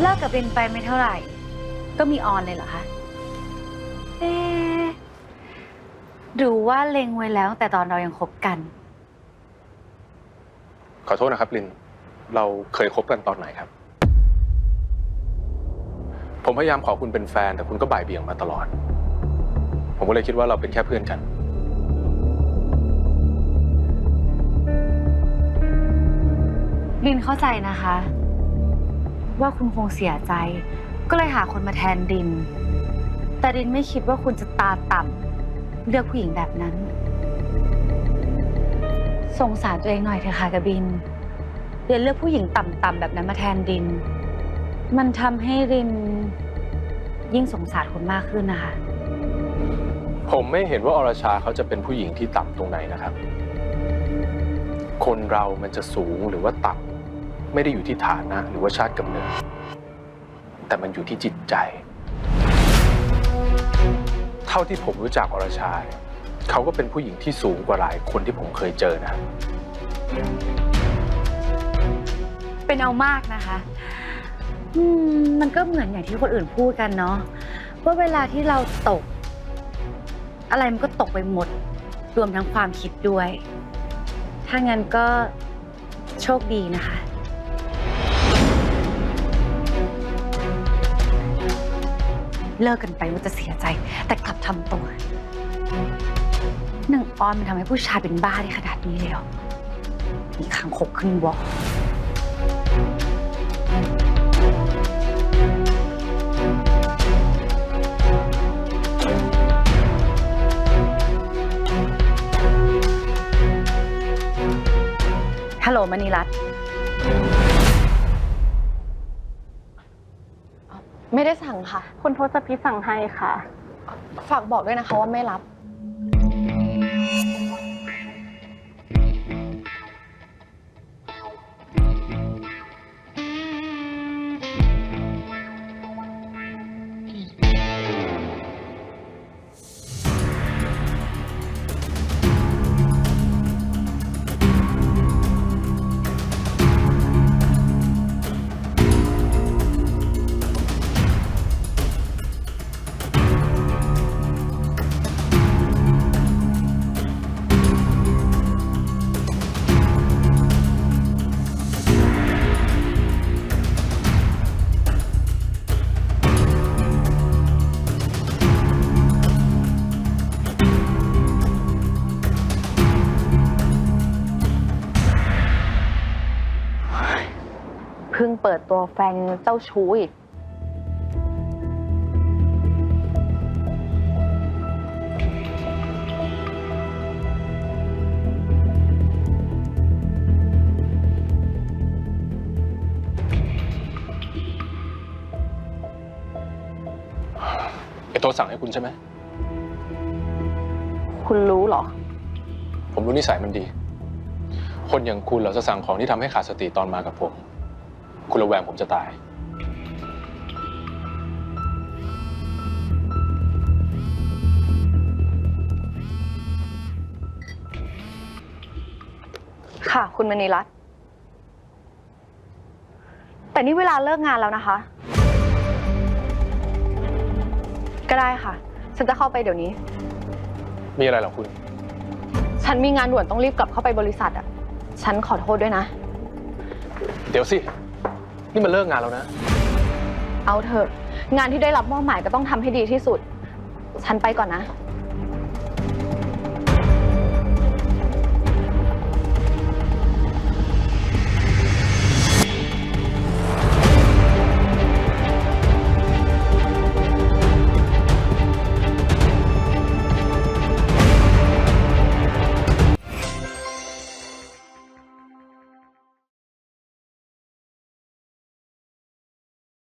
เลิกกับบินไปไม่เท่าไหร่ ก็มีออนเลยเหรอคะ เอ๊ะหรือว่าเล็งไว้แล้วตั้งแต่ตอนเรายังคบกัน ขอโทษนะครับลิน เราเคยคบกันตอนไหนครับ ผมพยายามขอคุณเป็นแฟน แต่คุณก็บ่ายเบี่ยงมาตลอด ผมก็เลยคิดว่าเราเป็นแค่เพื่อนกันลินเข้าใจนะคะ ว่าคุณคงเสียใจ ก็เลยหาคนมาแทนดิน แต่ดินไม่คิดว่าคุณจะตาต่ำเลือกผู้หญิงแบบนั้น สงสารตัวเองหน่อยเถอะค่ะกบินเรียนเลือกผู้หญิงต่ำๆแบบนั้นมาแทนดิน มันทำให้รินยิ่งสงสารคุณมากขึ้นนะคะ ผมไม่เห็นว่าอรชาเขาจะเป็นผู้หญิงที่ต่ำตรงไหนนะครับ คนเรามันจะสูงหรือว่าต่ำ ไม่ได้อยู่ที่ฐานะหรือว่าชาติกำเนิด แต่มันอยู่ที่จิตใจ เท่าที่ผมรู้จักอรชาเนี่ยเขาก็เป็นผู้หญิงที่สูงกว่าหลายคนที่ผมเคยเจอนะ เป็นเอามากนะคะอืมมันก็เหมือนอย่างที่คนอื่นพูดกันเนาะว่าเวลาที่เราตก อะไรมันก็ตกไปหมด รวมทั้งความคิดด้วย ถ้างั้นก็โชคดีนะคะ เลิกกันไปว่าจะเสียใจ แต่กลับทำตัวหนึ่งออนมันทำให้ผู้ชายเป็นบ้าได้ขนาดนี้เลยเหรอมีขังคกขึ้นวอฮัลโหลมณีรัตน์ ไม่ได้สั่งค่ะ คุณทศพิษสั่งให้ค่ะ ฝากบอกด้วยนะคะว่าไม่รับ พิ่งเปิดตัวแฟนเจ้าชู้อีก ไอตัวสั่งให้คุณใช่ไหม คุณรู้เหรอ ผมรู้นิสัยมันดี คนอย่างคุณเหราจะสั่งของที่ทำให้ขาดสติตอนมากับผม คุณระแวงผมจะตาย ค่ะ คุณมณีรัตน์แต่นี่เวลาเลิกงานแล้วนะคะ ก็ได้ค่ะ ฉันจะเข้าไปเดี๋ยวนี้ มีอะไรเหรอคุณ ฉันมีงานด่วนต้องรีบกลับเข้าไปบริษัทอะ ฉันขอโทษด้วยนะ เดี๋ยวสิ นี่มันเลิกงานแล้วนะ เอาเถอะ งานที่ได้รับมอบหมายก็ต้องทำให้ดีที่สุด ฉันไปก่อนนะ